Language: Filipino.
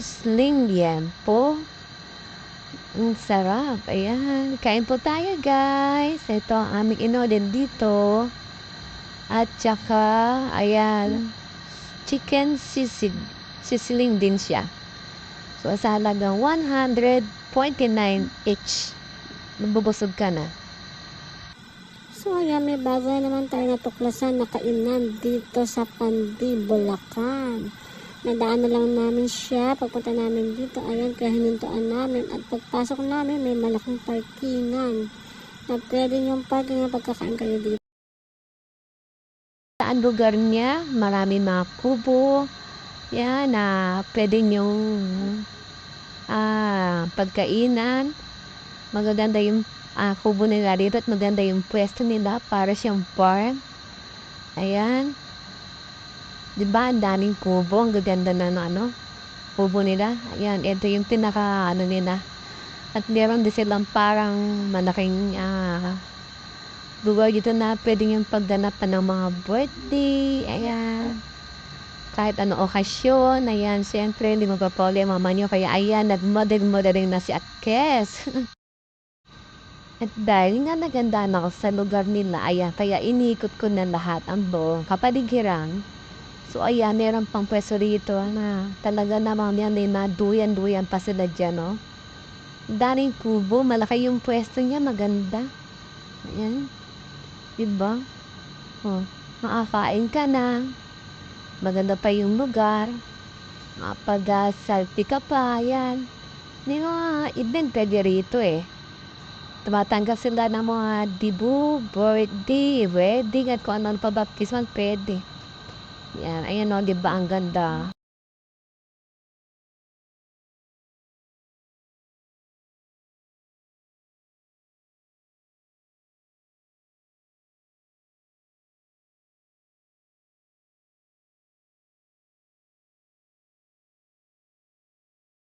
Sisling liempo. Ang sarap. Ayan. Kain po tayo, guys. Ito ang aming inorder dito. At saka, ayan, chicken sisig. Sisling din siya. So, sa halagang 100.9 each. Nabubusog ka na. So, ayan, may bago na naman tayo natuklasan na kainan dito sa Pandi, Bulacan. Nadaan na lang namin siya. Pagpunta namin dito, ayan, kaya hinintuan namin. At pagpasok namin, may malaking parkingan. Na pwede yung parking na pagkakain kayo dito. Saan lugar niya, marami mga kubo. Yan, na pwede niyong ah, pagkainan. Magaganda yung ah, kubo nila dito at maganda yung pwesto nila para siyang farm. Ayan. Di ba, ang daming kubo. Ang gaganda na ng ano, kubo nila. Ayan, ito yung pinaka ano nila. At meron din silang parang malaking ah, lugar dito na pwede yung pagganap pa ng mga birthday, ayan. Kahit ano okasyon, ayan, siyempre, hindi magpapole ang mama nyo. Kaya ayan, nag-model-modeling na si Akes. At dahil nga naganda na ako sa lugar nila, ayan, kaya inikot ko na lahat ang buong kapaligiran. So ayan, meron pang pwesto rito na talaga namang yan, eh, na duyan-duyan pa sila dyan, no? Daring kubo, malaki yung pwesto niya, maganda. Ayan. Diba? Oh, makakain ka na. Maganda pa yung lugar. Makapag-selfie ka pa, yan. May mga event pwede rito eh. Tumatanggap sila ng mga dibu, birthday, wedding, at kung ano pa baptismal, pwede. Yan, ayan o, di ba ang ganda?